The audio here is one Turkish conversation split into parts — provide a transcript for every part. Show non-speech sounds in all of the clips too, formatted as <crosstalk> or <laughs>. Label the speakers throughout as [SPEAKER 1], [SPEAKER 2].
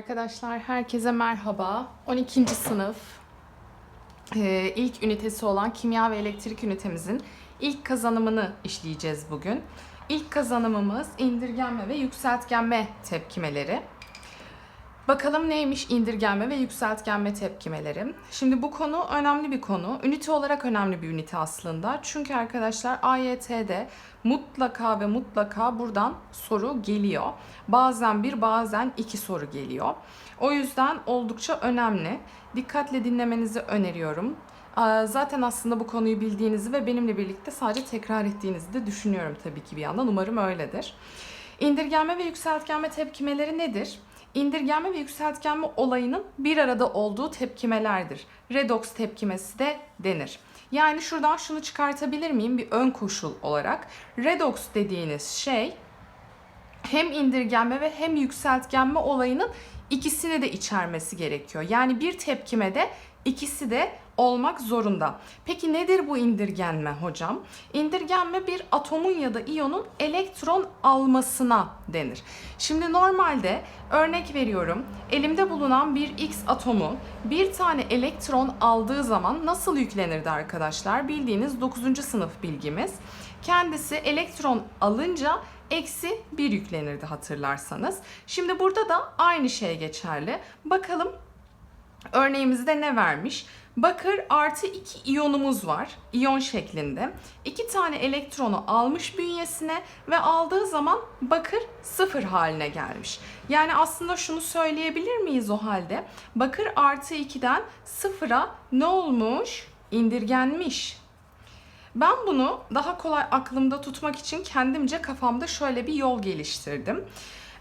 [SPEAKER 1] Arkadaşlar herkese merhaba. 12. sınıf e, ilk ünitesi olan kimya ve elektrik ünitemizin ilk kazanımını işleyeceğiz bugün. İlk kazanımımız indirgenme ve yükseltgenme tepkimeleri. Bakalım neymiş indirgenme ve yükseltgenme tepkimeleri. Şimdi bu konu önemli bir konu. Ünite olarak önemli bir ünite aslında. Çünkü arkadaşlar AYT'de mutlaka ve mutlaka buradan soru geliyor. Bazen bir bazen iki soru geliyor. O yüzden oldukça önemli. Dikkatle dinlemenizi öneriyorum. Zaten aslında bu konuyu bildiğinizi ve benimle birlikte sadece tekrar ettiğinizi de düşünüyorum tabii ki bir yandan. Umarım öyledir. İndirgenme ve yükseltgenme tepkimeleri nedir? İndirgenme ve yükseltgenme olayının bir arada olduğu tepkimelerdir. Redoks tepkimesi de denir. Yani şuradan şunu çıkartabilir miyim bir ön koşul olarak? Redoks dediğiniz şey hem indirgenme ve hem yükseltgenme olayının ikisini de içermesi gerekiyor. Yani bir tepkimede ikisi de olmak zorunda. Peki nedir bu indirgenme hocam? İndirgenme bir atomun ya da iyonun elektron almasına denir. Şimdi normalde örnek veriyorum. Elimde bulunan bir X atomu bir tane elektron aldığı zaman nasıl yüklenirdi arkadaşlar? Bildiğiniz 9. sınıf bilgimiz. Kendisi elektron alınca eksi 1 yüklenirdi hatırlarsanız. Şimdi burada da aynı şey geçerli. Bakalım örneğimizde ne vermiş? Bakır artı 2 iyonumuz var. İyon şeklinde. İki tane elektronu almış bünyesine ve aldığı zaman bakır sıfır haline gelmiş. Yani aslında şunu söyleyebilir miyiz o halde? Bakır artı 2'den sıfıra ne olmuş? İndirgenmiş. Ben bunu daha kolay aklımda tutmak için kendimce kafamda şöyle bir yol geliştirdim.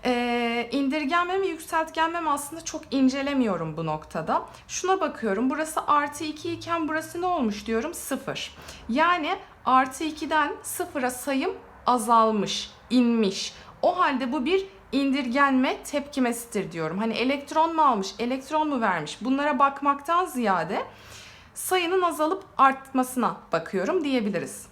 [SPEAKER 1] Ee, indirgenme ve yükseltgenmem aslında çok incelemiyorum bu noktada. Şuna bakıyorum. Burası artı 2 iken burası ne olmuş diyorum? 0. Yani artı 2'den 0'a sayım azalmış, inmiş. O halde bu bir indirgenme tepkimesidir diyorum. Hani elektron mu almış, elektron mu vermiş? Bunlara bakmaktan ziyade sayının azalıp artmasına bakıyorum diyebiliriz.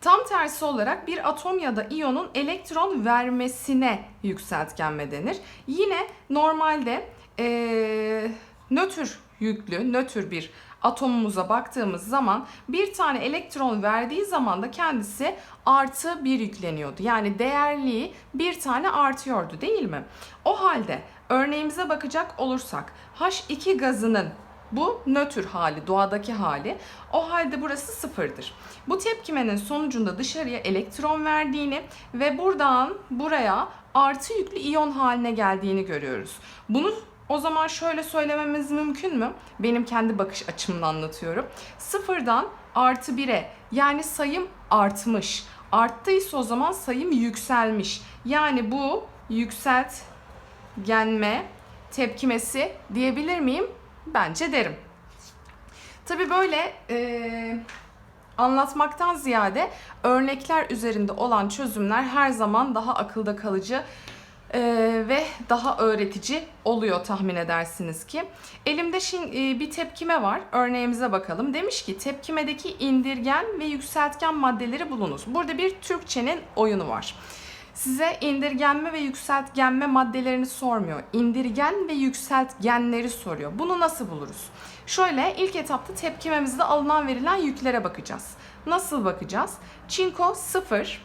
[SPEAKER 1] Tam tersi olarak bir atom ya da iyonun elektron vermesine yükseltgenme denir. Yine normalde eee nötr yüklü, nötr bir atomumuza baktığımız zaman bir tane elektron verdiği zaman da kendisi artı bir yükleniyordu. Yani değerliği bir tane artıyordu değil mi? O halde örneğimize bakacak olursak H2 gazının bu nötr hali, doğadaki hali. O halde burası sıfırdır. Bu tepkimenin sonucunda dışarıya elektron verdiğini ve buradan buraya artı yüklü iyon haline geldiğini görüyoruz. Bunu o zaman şöyle söylememiz mümkün mü? Benim kendi bakış açımla anlatıyorum. Sıfırdan artı bire yani sayım artmış. Arttıysa o zaman sayım yükselmiş. Yani bu yükseltgenme tepkimesi diyebilir miyim? Bence derim. Tabi böyle e, anlatmaktan ziyade örnekler üzerinde olan çözümler her zaman daha akılda kalıcı e, ve daha öğretici oluyor tahmin edersiniz ki. Elimde şimdi e, bir tepkime var. Örneğimize bakalım. Demiş ki tepkimedeki indirgen ve yükseltgen maddeleri bulunuz. Burada bir Türkçenin oyunu var. Size indirgenme ve yükseltgenme maddelerini sormuyor. İndirgen ve yükseltgenleri soruyor. Bunu nasıl buluruz? Şöyle ilk etapta tepkimemizde alınan verilen yüklere bakacağız. Nasıl bakacağız? Çinko 0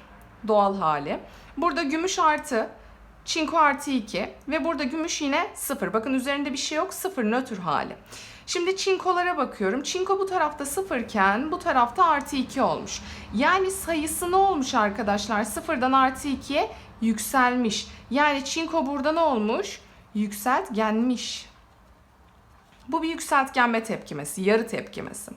[SPEAKER 1] doğal hali. Burada gümüş artı çinko artı 2 ve burada gümüş yine 0. Bakın üzerinde bir şey yok 0 nötr hali. Şimdi çinkolara bakıyorum. Çinko bu tarafta 0 iken bu tarafta artı 2 olmuş. Yani sayısı ne olmuş arkadaşlar? 0'dan artı 2'ye yükselmiş. Yani çinko burada ne olmuş? Yükseltgenmiş. Bu bir yükseltgenme tepkimesi, yarı tepkimesi.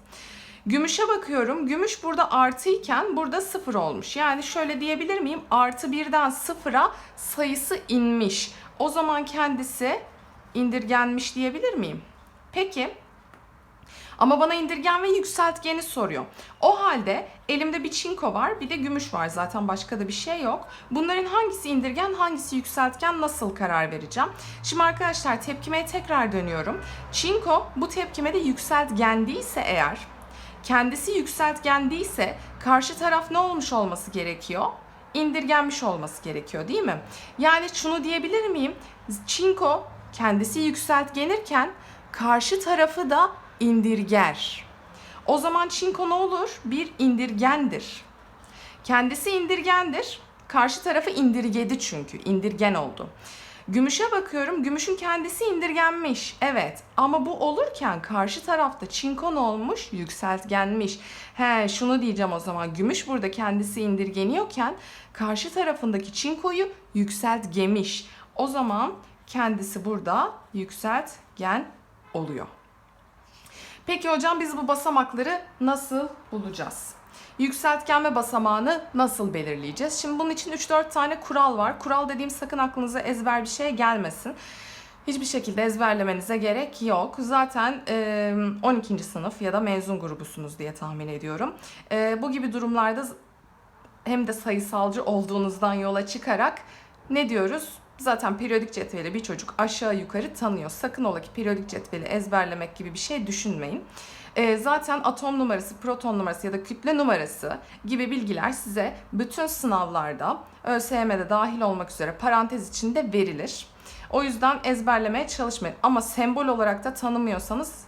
[SPEAKER 1] Gümüşe bakıyorum. Gümüş burada artı iken burada sıfır olmuş. Yani şöyle diyebilir miyim? Artı birden sıfıra sayısı inmiş. O zaman kendisi indirgenmiş diyebilir miyim? Peki ama bana indirgen ve yükseltgeni soruyor. O halde elimde bir çinko var bir de gümüş var zaten başka da bir şey yok. Bunların hangisi indirgen hangisi yükseltgen nasıl karar vereceğim? Şimdi arkadaşlar tepkimeye tekrar dönüyorum. Çinko bu tepkimede yükseltgen değilse eğer kendisi yükseltgen değilse karşı taraf ne olmuş olması gerekiyor? İndirgenmiş olması gerekiyor değil mi? Yani şunu diyebilir miyim? Çinko kendisi yükseltgenirken karşı tarafı da indirger. O zaman çinko ne olur? Bir indirgendir. Kendisi indirgendir. Karşı tarafı indirgedi çünkü. indirgen oldu. Gümüşe bakıyorum. Gümüşün kendisi indirgenmiş. Evet. Ama bu olurken karşı tarafta çinko ne olmuş? Yükseltgenmiş. He şunu diyeceğim o zaman. Gümüş burada kendisi indirgeniyorken karşı tarafındaki çinkoyu yükseltgemiş. O zaman kendisi burada yükseltgen oluyor. Peki hocam biz bu basamakları nasıl bulacağız? Yükseltgen ve basamağını nasıl belirleyeceğiz? Şimdi bunun için 3-4 tane kural var. Kural dediğim sakın aklınıza ezber bir şey gelmesin. Hiçbir şekilde ezberlemenize gerek yok. Zaten e, 12. sınıf ya da mezun grubusunuz diye tahmin ediyorum. Bu gibi durumlarda hem de sayısalcı olduğunuzdan yola çıkarak ne diyoruz? Zaten periyodik cetveli bir çocuk aşağı yukarı tanıyor. Sakın ola ki periyodik cetveli ezberlemek gibi bir şey düşünmeyin. E, zaten atom numarası, proton numarası ya da kütle numarası gibi bilgiler size bütün sınavlarda ÖSYM'de dahil olmak üzere parantez içinde verilir. O yüzden ezberlemeye çalışmayın. Ama sembol olarak da tanımıyorsanız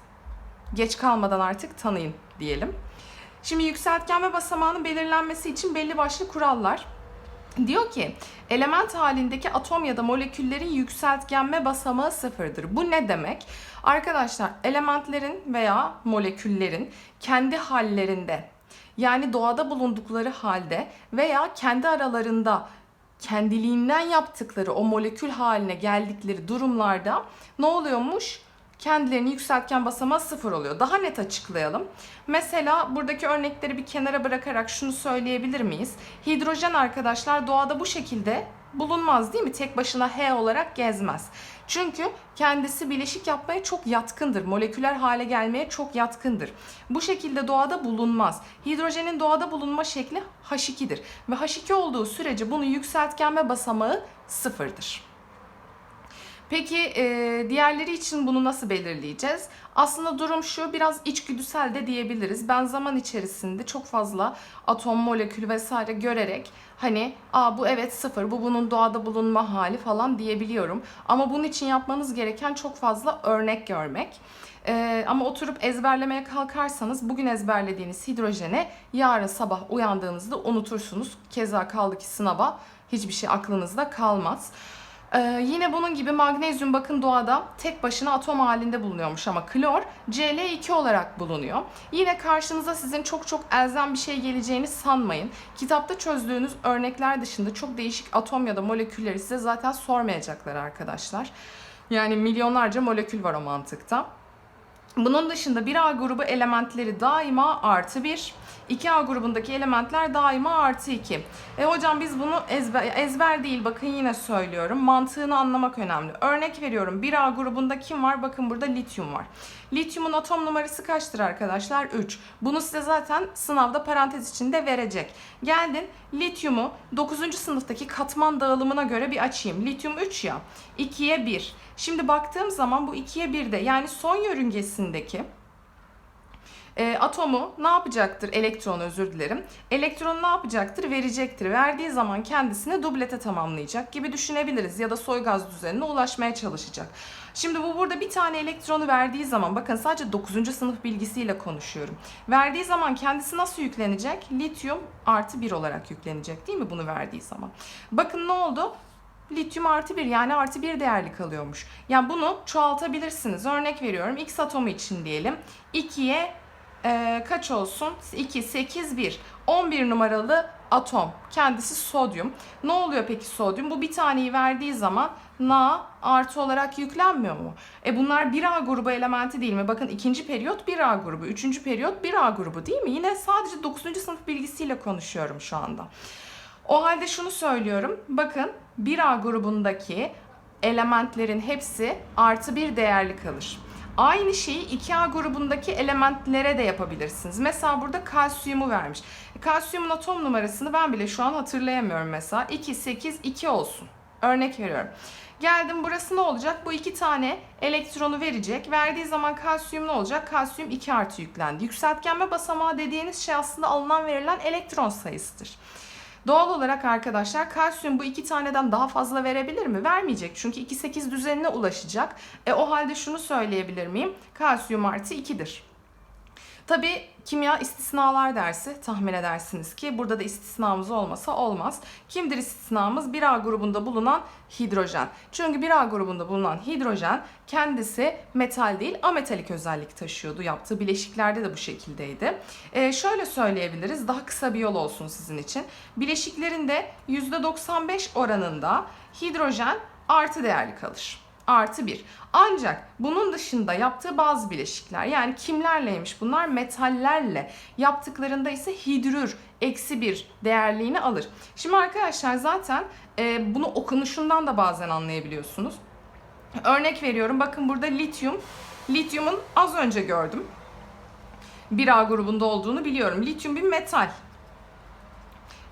[SPEAKER 1] geç kalmadan artık tanıyın diyelim. Şimdi yükseltgen ve basamağının belirlenmesi için belli başlı kurallar. Diyor ki element halindeki atom ya da moleküllerin yükseltgenme basamağı sıfırdır. Bu ne demek? Arkadaşlar elementlerin veya moleküllerin kendi hallerinde yani doğada bulundukları halde veya kendi aralarında kendiliğinden yaptıkları o molekül haline geldikleri durumlarda ne oluyormuş? Kendilerini yükseltgen basamağı sıfır oluyor. Daha net açıklayalım. Mesela buradaki örnekleri bir kenara bırakarak şunu söyleyebilir miyiz? Hidrojen arkadaşlar doğada bu şekilde bulunmaz değil mi? Tek başına H olarak gezmez. Çünkü kendisi bileşik yapmaya çok yatkındır. Moleküler hale gelmeye çok yatkındır. Bu şekilde doğada bulunmaz. Hidrojenin doğada bulunma şekli H2'dir. Ve H2 olduğu sürece bunun yükseltgenme basamağı sıfırdır. Peki e, diğerleri için bunu nasıl belirleyeceğiz? Aslında durum şu biraz içgüdüsel de diyebiliriz. Ben zaman içerisinde çok fazla atom, molekül vesaire görerek hani Aa, bu evet sıfır, bu bunun doğada bulunma hali falan diyebiliyorum. Ama bunun için yapmanız gereken çok fazla örnek görmek. Ee, ama oturup ezberlemeye kalkarsanız bugün ezberlediğiniz hidrojene yarın sabah uyandığınızda unutursunuz. Keza kaldı ki sınava hiçbir şey aklınızda kalmaz. Ee, yine bunun gibi magnezyum bakın doğada tek başına atom halinde bulunuyormuş ama klor Cl2 olarak bulunuyor. Yine karşınıza sizin çok çok elzem bir şey geleceğini sanmayın. Kitapta çözdüğünüz örnekler dışında çok değişik atom ya da molekülleri size zaten sormayacaklar arkadaşlar. Yani milyonlarca molekül var o mantıkta. Bunun dışında 1A grubu elementleri daima artı 1. 2A grubundaki elementler daima artı 2. E hocam biz bunu ezber, ezber değil bakın yine söylüyorum. Mantığını anlamak önemli. Örnek veriyorum 1A grubunda kim var? Bakın burada lityum var. Lityumun atom numarası kaçtır arkadaşlar? 3. Bunu size zaten sınavda parantez içinde verecek. Geldin lityumu 9. sınıftaki katman dağılımına göre bir açayım. Lityum 3 ya. 2'ye 1. Şimdi baktığım zaman bu 2'ye 1'de yani son yörüngesindeki e, atomu ne yapacaktır? Elektron özür dilerim. Elektron ne yapacaktır? Verecektir. Verdiği zaman kendisini dublete tamamlayacak gibi düşünebiliriz. Ya da soy gaz düzenine ulaşmaya çalışacak. Şimdi bu burada bir tane elektronu verdiği zaman bakın sadece 9. sınıf bilgisiyle konuşuyorum. Verdiği zaman kendisi nasıl yüklenecek? Lityum artı 1 olarak yüklenecek değil mi bunu verdiği zaman? Bakın ne oldu? lityum artı 1 yani artı 1 değerli kalıyormuş. Yani bunu çoğaltabilirsiniz. Örnek veriyorum X atomu için diyelim. 2'ye e, kaç olsun? 2, 8, 1. 11 numaralı atom. Kendisi sodyum. Ne oluyor peki sodyum? Bu bir taneyi verdiği zaman Na artı olarak yüklenmiyor mu? E bunlar 1A grubu elementi değil mi? Bakın ikinci periyot 1A grubu, üçüncü periyot 1A grubu değil mi? Yine sadece 9. sınıf bilgisiyle konuşuyorum şu anda. O halde şunu söylüyorum. Bakın 1A grubundaki elementlerin hepsi artı bir değerli kalır. Aynı şeyi 2A grubundaki elementlere de yapabilirsiniz. Mesela burada kalsiyumu vermiş. Kalsiyumun atom numarasını ben bile şu an hatırlayamıyorum mesela. 2, 8, 2 olsun. Örnek veriyorum. Geldim burası ne olacak? Bu iki tane elektronu verecek. Verdiği zaman kalsiyum ne olacak? Kalsiyum 2 artı yüklendi. Yükseltgenme basamağı dediğiniz şey aslında alınan verilen elektron sayısıdır. Doğal olarak arkadaşlar kalsiyum bu iki taneden daha fazla verebilir mi? Vermeyecek. Çünkü 2,8 düzenine ulaşacak. E o halde şunu söyleyebilir miyim? Kalsiyum artı 2'dir. Tabii kimya istisnalar dersi tahmin edersiniz ki burada da istisnamız olmasa olmaz. Kimdir istisnamız? 1A grubunda bulunan hidrojen. Çünkü 1A grubunda bulunan hidrojen kendisi metal değil ametalik özellik taşıyordu. Yaptığı bileşiklerde de bu şekildeydi. Ee, şöyle söyleyebiliriz daha kısa bir yol olsun sizin için. Bileşiklerinde %95 oranında hidrojen artı değerli kalır artı 1. Ancak bunun dışında yaptığı bazı bileşikler yani kimlerleymiş bunlar metallerle yaptıklarında ise hidrür eksi 1 değerliğini alır. Şimdi arkadaşlar zaten e, bunu okunuşundan da bazen anlayabiliyorsunuz. Örnek veriyorum bakın burada lityum. Lityumun az önce gördüm. 1A grubunda olduğunu biliyorum. Lityum bir metal.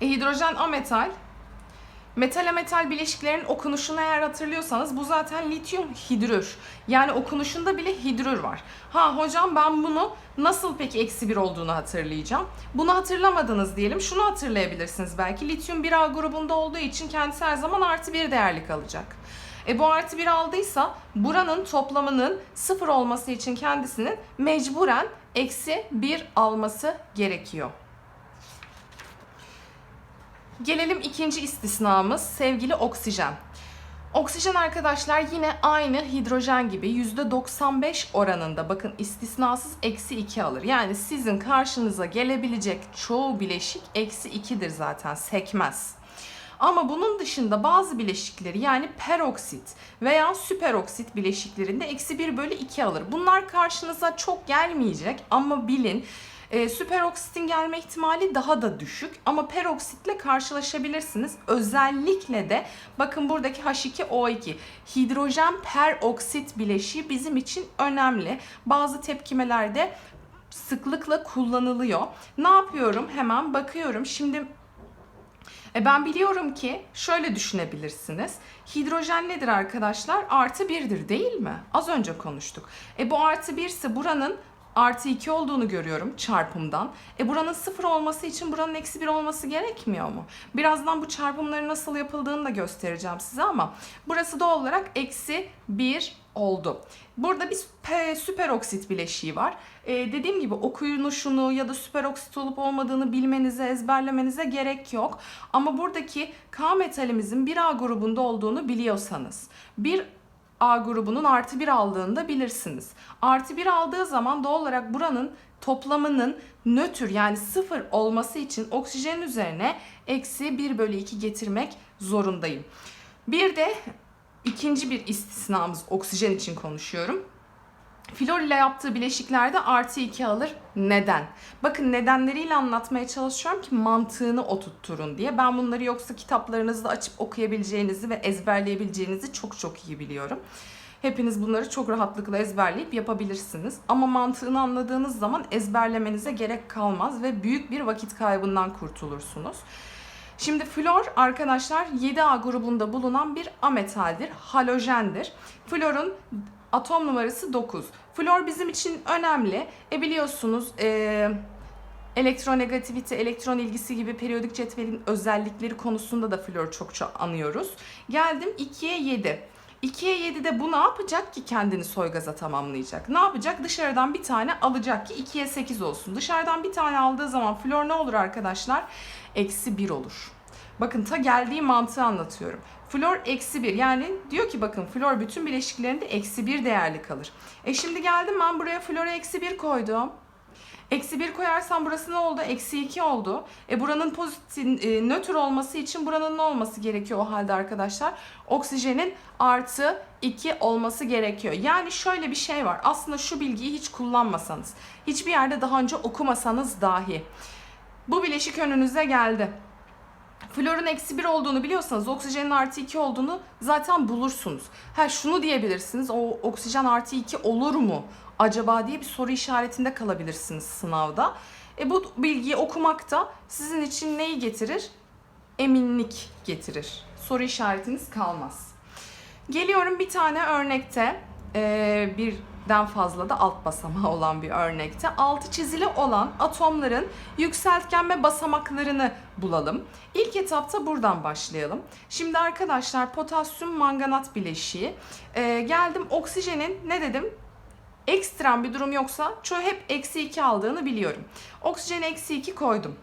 [SPEAKER 1] E, hidrojen ametal. Metal metal bileşiklerin okunuşunu eğer hatırlıyorsanız bu zaten lityum hidrür. Yani okunuşunda bile hidrür var. Ha hocam ben bunu nasıl peki eksi bir olduğunu hatırlayacağım. Bunu hatırlamadınız diyelim. Şunu hatırlayabilirsiniz belki. Lityum 1A grubunda olduğu için kendisi her zaman artı bir değerli kalacak. E bu artı bir aldıysa buranın toplamının sıfır olması için kendisinin mecburen eksi bir alması gerekiyor. Gelelim ikinci istisnamız sevgili oksijen. Oksijen arkadaşlar yine aynı hidrojen gibi %95 oranında bakın istisnasız eksi 2 alır. Yani sizin karşınıza gelebilecek çoğu bileşik eksi 2'dir zaten sekmez. Ama bunun dışında bazı bileşikleri yani peroksit veya süperoksit bileşiklerinde eksi 1 bölü 2 alır. Bunlar karşınıza çok gelmeyecek ama bilin e, süperoksitin gelme ihtimali daha da düşük ama peroksitle karşılaşabilirsiniz. Özellikle de bakın buradaki H2O2 hidrojen peroksit bileşiği bizim için önemli. Bazı tepkimelerde sıklıkla kullanılıyor. Ne yapıyorum? Hemen bakıyorum. Şimdi e ben biliyorum ki şöyle düşünebilirsiniz. Hidrojen nedir arkadaşlar? Artı birdir değil mi? Az önce konuştuk. E bu artı birse buranın artı 2 olduğunu görüyorum çarpımdan. E buranın 0 olması için buranın eksi 1 olması gerekmiyor mu? Birazdan bu çarpımların nasıl yapıldığını da göstereceğim size ama burası doğal olarak eksi 1 oldu. Burada bir süperoksit bileşiği var. Ee, dediğim gibi okuyunuşunu ya da süperoksit olup olmadığını bilmenize, ezberlemenize gerek yok. Ama buradaki K metalimizin 1A grubunda olduğunu biliyorsanız, bir A grubunun artı 1 aldığını da bilirsiniz. Artı 1 aldığı zaman doğal olarak buranın toplamının nötr yani sıfır olması için oksijenin üzerine eksi 1 bölü 2 getirmek zorundayım. Bir de ikinci bir istisnamız oksijen için konuşuyorum. Flor ile yaptığı bileşiklerde artı 2 alır. Neden? Bakın nedenleriyle anlatmaya çalışıyorum ki mantığını oturtturun diye. Ben bunları yoksa kitaplarınızda açıp okuyabileceğinizi ve ezberleyebileceğinizi çok çok iyi biliyorum. Hepiniz bunları çok rahatlıkla ezberleyip yapabilirsiniz. Ama mantığını anladığınız zaman ezberlemenize gerek kalmaz ve büyük bir vakit kaybından kurtulursunuz. Şimdi flor arkadaşlar 7A grubunda bulunan bir ametaldir, halojendir. Florun atom numarası 9. Flor bizim için önemli. E biliyorsunuz e, elektronegativite, elektron ilgisi gibi periyodik cetvelin özellikleri konusunda da flor çokça anıyoruz. Geldim 2'ye 7. 2'ye 7'de bu ne yapacak ki kendini soygaza tamamlayacak? Ne yapacak? Dışarıdan bir tane alacak ki 2'ye 8 olsun. Dışarıdan bir tane aldığı zaman flor ne olur arkadaşlar? Eksi 1 olur. Bakın ta geldiği mantığı anlatıyorum. Flor eksi 1 yani diyor ki bakın flor bütün bileşiklerinde eksi 1 değerli kalır. E şimdi geldim ben buraya flora eksi 1 koydum. Eksi 1 koyarsam burası ne oldu? Eksi 2 oldu. E buranın pozitif, e, nötr olması için buranın ne olması gerekiyor o halde arkadaşlar? Oksijenin artı 2 olması gerekiyor. Yani şöyle bir şey var. Aslında şu bilgiyi hiç kullanmasanız, hiçbir yerde daha önce okumasanız dahi. Bu bileşik önünüze geldi. Florun eksi 1 olduğunu biliyorsanız oksijenin artı 2 olduğunu zaten bulursunuz. Ha şunu diyebilirsiniz. O oksijen artı 2 olur mu? Acaba diye bir soru işaretinde kalabilirsiniz sınavda. E bu bilgiyi okumak da sizin için neyi getirir? Eminlik getirir. Soru işaretiniz kalmaz. Geliyorum bir tane örnekte e, bir birden fazla da alt basamağı <laughs> olan bir örnekte. Altı çizili olan atomların yükseltgen ve basamaklarını bulalım. İlk etapta buradan başlayalım. Şimdi arkadaşlar potasyum manganat bileşiği. Ee, geldim oksijenin ne dedim? ekstrem bir durum yoksa çoğu hep eksi 2 aldığını biliyorum. Oksijeni eksi 2 koydum.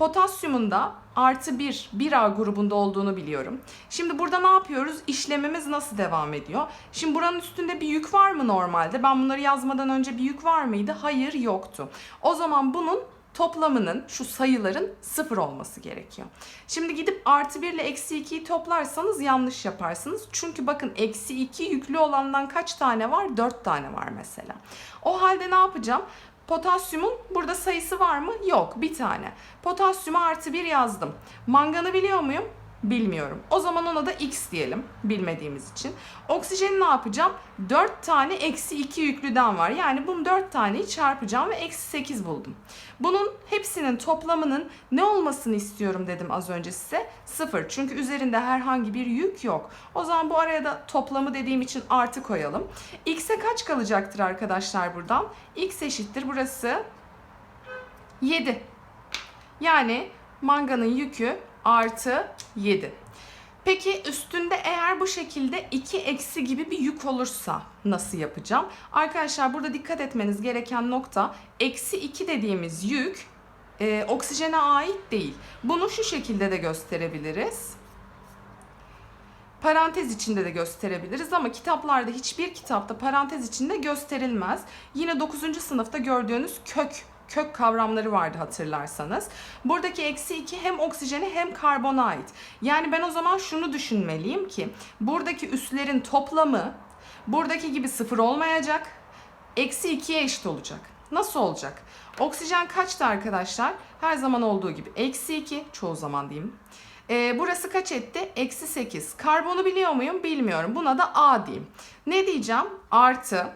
[SPEAKER 1] Potasyumun da artı 1, 1A grubunda olduğunu biliyorum. Şimdi burada ne yapıyoruz? İşlemimiz nasıl devam ediyor? Şimdi buranın üstünde bir yük var mı normalde? Ben bunları yazmadan önce bir yük var mıydı? Hayır yoktu. O zaman bunun toplamının şu sayıların sıfır olması gerekiyor. Şimdi gidip artı 1 ile eksi 2'yi toplarsanız yanlış yaparsınız. Çünkü bakın eksi 2 yüklü olandan kaç tane var? 4 tane var mesela. O halde ne yapacağım? Potasyumun burada sayısı var mı? Yok bir tane. Potasyuma artı 1 yazdım. Manganı biliyor muyum? Bilmiyorum. O zaman ona da x diyelim bilmediğimiz için. Oksijeni ne yapacağım? 4 tane eksi 2 yüklüden var. Yani bunun 4 taneyi çarpacağım ve eksi 8 buldum. Bunun hepsinin toplamının ne olmasını istiyorum dedim az önce size. 0. Çünkü üzerinde herhangi bir yük yok. O zaman bu araya da toplamı dediğim için artı koyalım. X'e kaç kalacaktır arkadaşlar buradan? X eşittir burası 7. Yani manganın yükü artı 7. Peki üstünde eğer bu şekilde 2 eksi gibi bir yük olursa nasıl yapacağım? Arkadaşlar burada dikkat etmeniz gereken nokta eksi 2 dediğimiz yük e, oksijene ait değil. Bunu şu şekilde de gösterebiliriz. Parantez içinde de gösterebiliriz ama kitaplarda hiçbir kitapta parantez içinde gösterilmez. Yine 9. sınıfta gördüğünüz kök kök kavramları vardı hatırlarsanız. Buradaki eksi 2 hem oksijene hem karbona ait. Yani ben o zaman şunu düşünmeliyim ki buradaki üslerin toplamı buradaki gibi sıfır olmayacak. Eksi 2'ye eşit olacak. Nasıl olacak? Oksijen kaçtı arkadaşlar? Her zaman olduğu gibi. Eksi 2 çoğu zaman diyeyim. Ee, burası kaç etti? Eksi 8. Karbonu biliyor muyum? Bilmiyorum. Buna da A diyeyim. Ne diyeceğim? Artı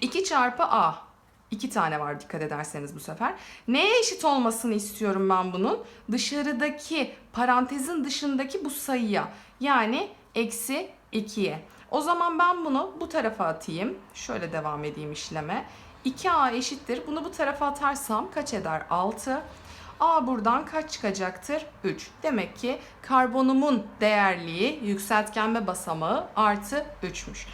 [SPEAKER 1] 2 çarpı A. İki tane var dikkat ederseniz bu sefer. Neye eşit olmasını istiyorum ben bunun? Dışarıdaki parantezin dışındaki bu sayıya. Yani eksi 2'ye. O zaman ben bunu bu tarafa atayım. Şöyle devam edeyim işleme. 2A eşittir. Bunu bu tarafa atarsam kaç eder? 6. A buradan kaç çıkacaktır? 3. Demek ki karbonumun değerliği yükseltgenme basamağı artı 3'müş.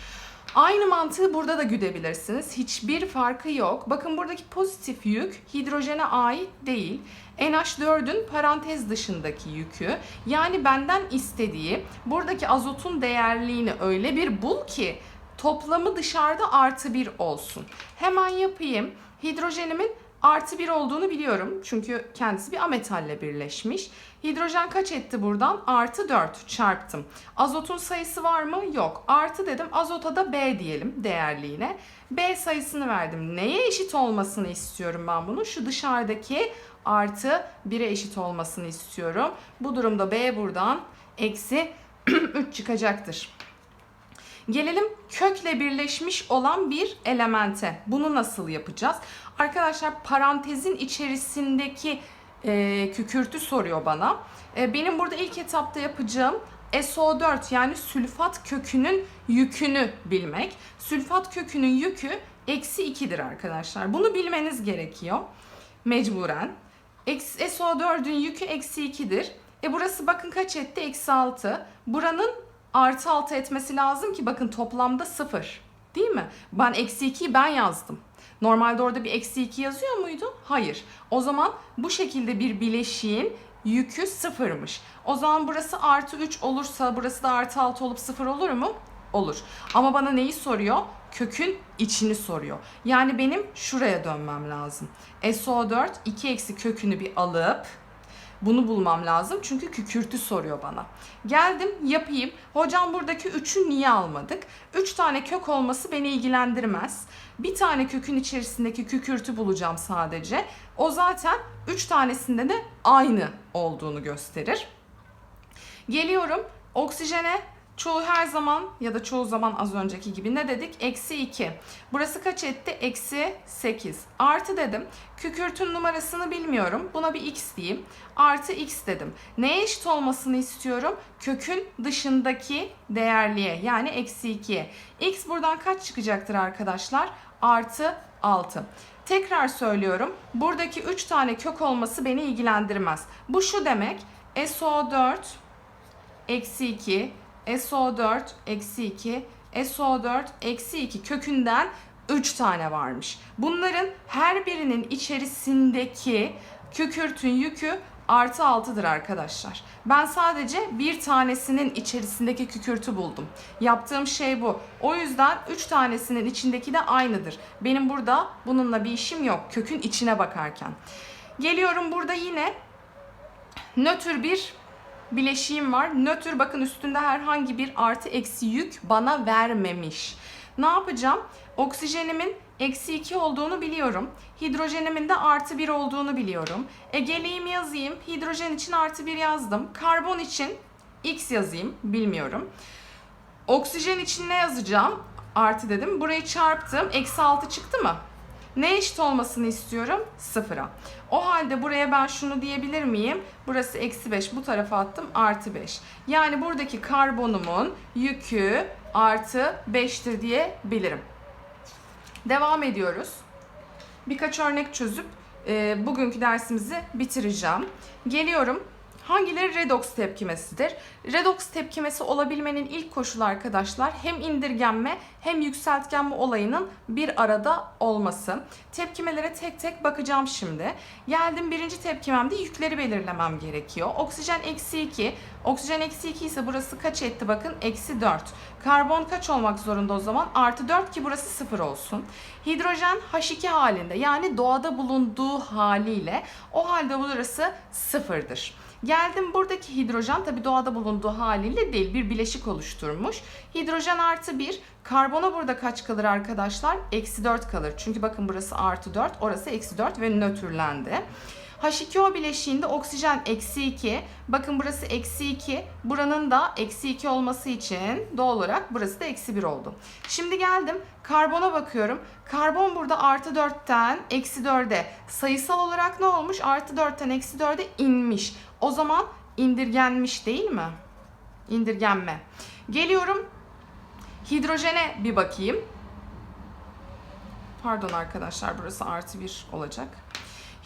[SPEAKER 1] Aynı mantığı burada da güdebilirsiniz. Hiçbir farkı yok. Bakın buradaki pozitif yük hidrojene ait değil. NH4'ün parantez dışındaki yükü. Yani benden istediği buradaki azotun değerliğini öyle bir bul ki toplamı dışarıda artı bir olsun. Hemen yapayım. Hidrojenimin artı bir olduğunu biliyorum. Çünkü kendisi bir ametalle birleşmiş. Hidrojen kaç etti buradan? Artı 4 çarptım. Azotun sayısı var mı? Yok. Artı dedim. Azota da B diyelim değerliğine. B sayısını verdim. Neye eşit olmasını istiyorum ben bunu? Şu dışarıdaki artı 1'e eşit olmasını istiyorum. Bu durumda B buradan eksi <clears throat> 3 çıkacaktır. Gelelim kökle birleşmiş olan bir elemente. Bunu nasıl yapacağız? Arkadaşlar parantezin içerisindeki e, kükürtü soruyor bana. E, benim burada ilk etapta yapacağım SO4 yani sülfat kökünün yükünü bilmek. Sülfat kökünün yükü eksi 2'dir arkadaşlar. Bunu bilmeniz gerekiyor mecburen. SO4'ün yükü eksi 2'dir. E burası bakın kaç etti? Eksi 6. Buranın artı 6 etmesi lazım ki bakın toplamda 0. Değil mi? Ben eksi 2'yi ben yazdım. Normalde orada bir eksi 2 yazıyor muydu? Hayır. O zaman bu şekilde bir bileşiğin yükü sıfırmış. O zaman burası artı 3 olursa burası da artı 6 olup sıfır olur mu? Olur. Ama bana neyi soruyor? Kökün içini soruyor. Yani benim şuraya dönmem lazım. SO4 2 eksi kökünü bir alıp bunu bulmam lazım çünkü kükürtü soruyor bana. Geldim yapayım. Hocam buradaki 3'ü niye almadık? 3 tane kök olması beni ilgilendirmez. Bir tane kökün içerisindeki kükürtü bulacağım sadece. O zaten 3 tanesinde de aynı olduğunu gösterir. Geliyorum oksijene Çoğu her zaman ya da çoğu zaman az önceki gibi ne dedik? Eksi 2. Burası kaç etti? Eksi 8. Artı dedim. Kükürtün numarasını bilmiyorum. Buna bir x diyeyim. Artı x dedim. Neye eşit olmasını istiyorum? Kökün dışındaki değerliye yani eksi 2'ye. x buradan kaç çıkacaktır arkadaşlar? Artı 6. Tekrar söylüyorum. Buradaki 3 tane kök olması beni ilgilendirmez. Bu şu demek. SO4 eksi 2 SO4 eksi 2, SO4 eksi 2 kökünden 3 tane varmış. Bunların her birinin içerisindeki kükürtün yükü artı 6'dır arkadaşlar. Ben sadece bir tanesinin içerisindeki kükürtü buldum. Yaptığım şey bu. O yüzden 3 tanesinin içindeki de aynıdır. Benim burada bununla bir işim yok. Kökün içine bakarken. Geliyorum burada yine nötr bir bileşiğim var. Nötr bakın üstünde herhangi bir artı eksi yük bana vermemiş. Ne yapacağım? Oksijenimin eksi 2 olduğunu biliyorum. Hidrojenimin de artı 1 olduğunu biliyorum. E geleyim yazayım. Hidrojen için artı 1 yazdım. Karbon için x yazayım. Bilmiyorum. Oksijen için ne yazacağım? Artı dedim. Burayı çarptım. Eksi 6 çıktı mı? Ne eşit olmasını istiyorum? Sıfıra. O halde buraya ben şunu diyebilir miyim? Burası eksi 5 bu tarafa attım artı 5. Yani buradaki karbonumun yükü artı 5'tir diyebilirim. Devam ediyoruz. Birkaç örnek çözüp e, bugünkü dersimizi bitireceğim. Geliyorum Hangileri redoks tepkimesidir? Redoks tepkimesi olabilmenin ilk koşulu arkadaşlar hem indirgenme hem yükseltgenme olayının bir arada olması. Tepkimelere tek tek bakacağım şimdi. Geldim birinci tepkimemde yükleri belirlemem gerekiyor. Oksijen eksi 2. Oksijen eksi 2 ise burası kaç etti bakın? Eksi 4. Karbon kaç olmak zorunda o zaman? Artı 4 ki burası 0 olsun. Hidrojen H2 halinde yani doğada bulunduğu haliyle o halde burası 0'dır. Geldim buradaki hidrojen tabi doğada bulunduğu haliyle değil bir bileşik oluşturmuş. Hidrojen artı 1 karbona burada kaç kalır arkadaşlar? Eksi 4 kalır. Çünkü bakın burası artı 4 orası eksi 4 ve nötrlendi. H2O bileşiğinde oksijen eksi 2. Bakın burası eksi 2. Buranın da eksi 2 olması için doğal olarak burası da eksi 1 oldu. Şimdi geldim karbona bakıyorum. Karbon burada artı 4'ten eksi 4'e sayısal olarak ne olmuş? Artı 4'ten eksi 4'e inmiş. O zaman indirgenmiş değil mi? İndirgenme. Geliyorum hidrojene bir bakayım. Pardon arkadaşlar burası artı 1 olacak.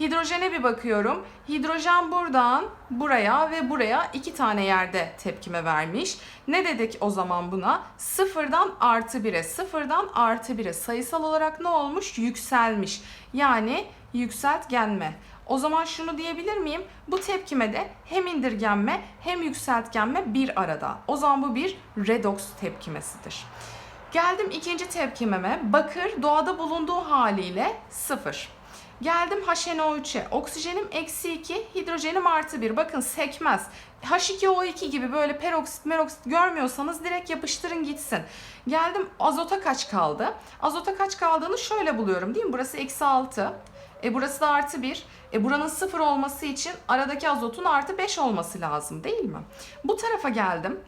[SPEAKER 1] Hidrojene bir bakıyorum. Hidrojen buradan buraya ve buraya iki tane yerde tepkime vermiş. Ne dedik o zaman buna? Sıfırdan artı 1'e, sıfırdan artı 1'e sayısal olarak ne olmuş? Yükselmiş. Yani yükseltgenme. O zaman şunu diyebilir miyim? Bu tepkimede hem indirgenme hem yükseltgenme bir arada. O zaman bu bir redoks tepkimesidir. Geldim ikinci tepkimeme. Bakır doğada bulunduğu haliyle sıfır. Geldim HNO3'e. Oksijenim eksi 2, hidrojenim artı 1. Bakın sekmez. H2O2 gibi böyle peroksit meroksit görmüyorsanız direkt yapıştırın gitsin. Geldim azota kaç kaldı? Azota kaç kaldığını şöyle buluyorum değil mi? Burası eksi 6. E burası da artı 1. E buranın 0 olması için aradaki azotun artı 5 olması lazım değil mi? Bu tarafa geldim.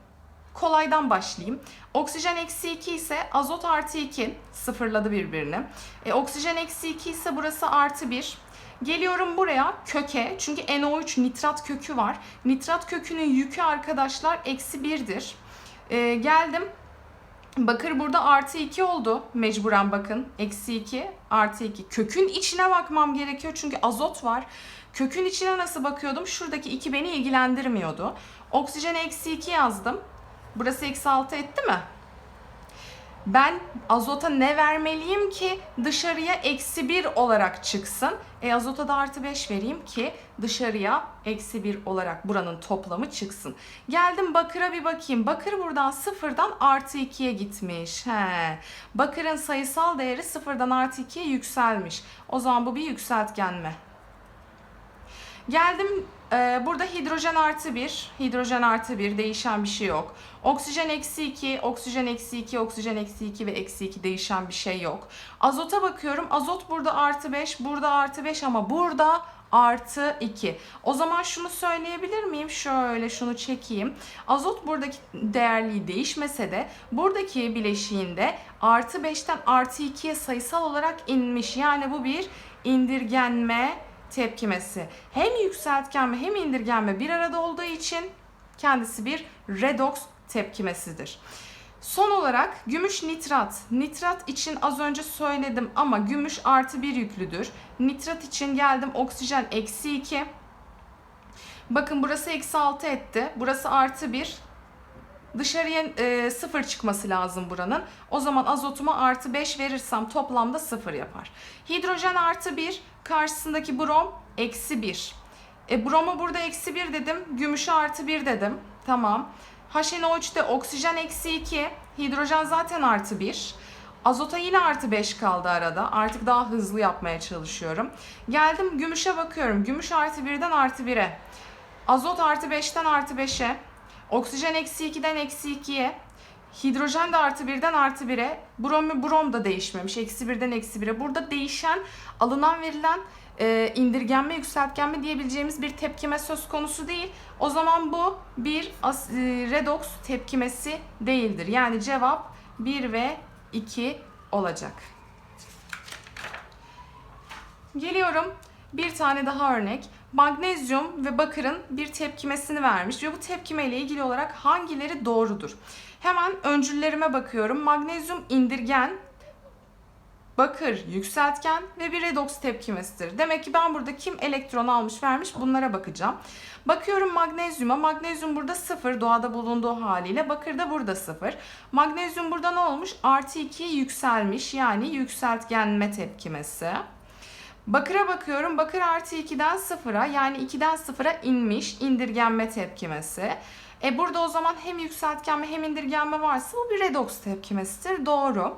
[SPEAKER 1] Kolaydan başlayayım. Oksijen eksi 2 ise azot artı 2 sıfırladı birbirini. E, oksijen eksi 2 ise burası artı 1. Geliyorum buraya köke çünkü NO3 nitrat kökü var. Nitrat kökünün yükü arkadaşlar eksi 1'dir. E, geldim Bakır burada artı 2 oldu. Mecburen bakın. Eksi 2 artı 2. Kökün içine bakmam gerekiyor çünkü azot var. Kökün içine nasıl bakıyordum? Şuradaki 2 beni ilgilendirmiyordu. Oksijen eksi 2 yazdım. Burası eksi 6 etti mi? Ben azota ne vermeliyim ki dışarıya eksi 1 olarak çıksın? E azota da artı 5 vereyim ki dışarıya eksi 1 olarak buranın toplamı çıksın. Geldim bakıra bir bakayım. Bakır buradan sıfırdan artı 2'ye gitmiş. He. Bakırın sayısal değeri sıfırdan artı 2'ye yükselmiş. O zaman bu bir yükseltgenme. Geldim e, burada hidrojen artı 1, hidrojen artı 1 değişen bir şey yok. Oksijen eksi 2, oksijen eksi 2, oksijen eksi 2 ve eksi 2 değişen bir şey yok. Azota bakıyorum. Azot burada artı 5, burada artı 5 ama burada artı 2. O zaman şunu söyleyebilir miyim? Şöyle şunu çekeyim. Azot buradaki değerliği değişmese de buradaki bileşiğinde artı 5'ten artı 2'ye sayısal olarak inmiş. Yani bu bir indirgenme tepkimesi. Hem yükseltgenme hem indirgenme bir arada olduğu için kendisi bir redoks tepkimesidir. Son olarak gümüş nitrat. Nitrat için az önce söyledim ama gümüş artı bir yüklüdür. Nitrat için geldim oksijen eksi 2. Bakın burası eksi 6 etti. Burası artı 1. Dışarıya e, sıfır çıkması lazım buranın. O zaman azotuma artı 5 verirsem toplamda sıfır yapar. Hidrojen artı 1. Karşısındaki brom eksi 1. E, bromu burada eksi 1 dedim. Gümüşe artı 1 dedim. Tamam. HNO3'te oksijen eksi 2. Hidrojen zaten artı 1. Azota yine artı 5 kaldı arada. Artık daha hızlı yapmaya çalışıyorum. Geldim gümüşe bakıyorum. Gümüş artı 1'den artı 1'e. Azot artı 5'ten artı 5'e. Oksijen eksi 2'den eksi 2'ye. Hidrojen de artı 1'den artı 1'e. Brom, brom da değişmemiş. Eksi 1'den eksi 1'e. Burada değişen alınan verilen e, indirgenme, yükseltgenme diyebileceğimiz bir tepkime söz konusu değil. O zaman bu bir as, e, redoks tepkimesi değildir. Yani cevap 1 ve 2 olacak. Geliyorum bir tane daha örnek. Magnezyum ve bakırın bir tepkimesini vermiş ve bu tepkime ile ilgili olarak hangileri doğrudur? Hemen öncüllerime bakıyorum. Magnezyum indirgen, bakır yükseltgen ve bir redoks tepkimesidir. Demek ki ben burada kim elektron almış vermiş bunlara bakacağım. Bakıyorum magnezyuma. Magnezyum burada sıfır doğada bulunduğu haliyle. Bakır da burada sıfır. Magnezyum burada ne olmuş? Artı 2'ye yükselmiş yani yükseltgenme tepkimesi. Bakıra bakıyorum. Bakır artı 2'den 0'a yani 2'den 0'a inmiş indirgenme tepkimesi. E burada o zaman hem yükseltgenme hem indirgenme varsa bu bir redoks tepkimesidir. Doğru.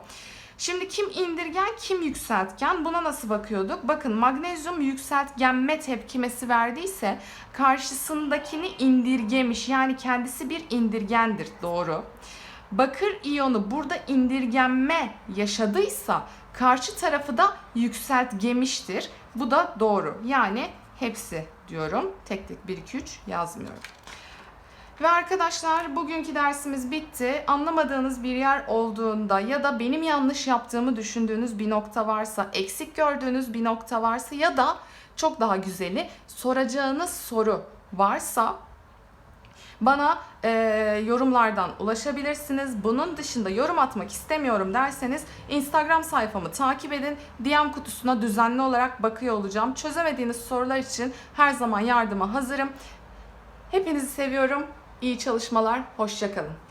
[SPEAKER 1] Şimdi kim indirgen kim yükseltgen buna nasıl bakıyorduk? Bakın magnezyum yükseltgenme tepkimesi verdiyse karşısındakini indirgemiş yani kendisi bir indirgendir doğru. Bakır iyonu burada indirgenme yaşadıysa karşı tarafı da yükseltgemiştir. Bu da doğru. Yani hepsi diyorum. Tek tek 1 2 3 yazmıyorum. Ve arkadaşlar bugünkü dersimiz bitti. Anlamadığınız bir yer olduğunda ya da benim yanlış yaptığımı düşündüğünüz bir nokta varsa, eksik gördüğünüz bir nokta varsa ya da çok daha güzeli soracağınız soru varsa bana e, yorumlardan ulaşabilirsiniz. Bunun dışında yorum atmak istemiyorum derseniz Instagram sayfamı takip edin. DM kutusuna düzenli olarak bakıyor olacağım. Çözemediğiniz sorular için her zaman yardıma hazırım. Hepinizi seviyorum. İyi çalışmalar. Hoşçakalın.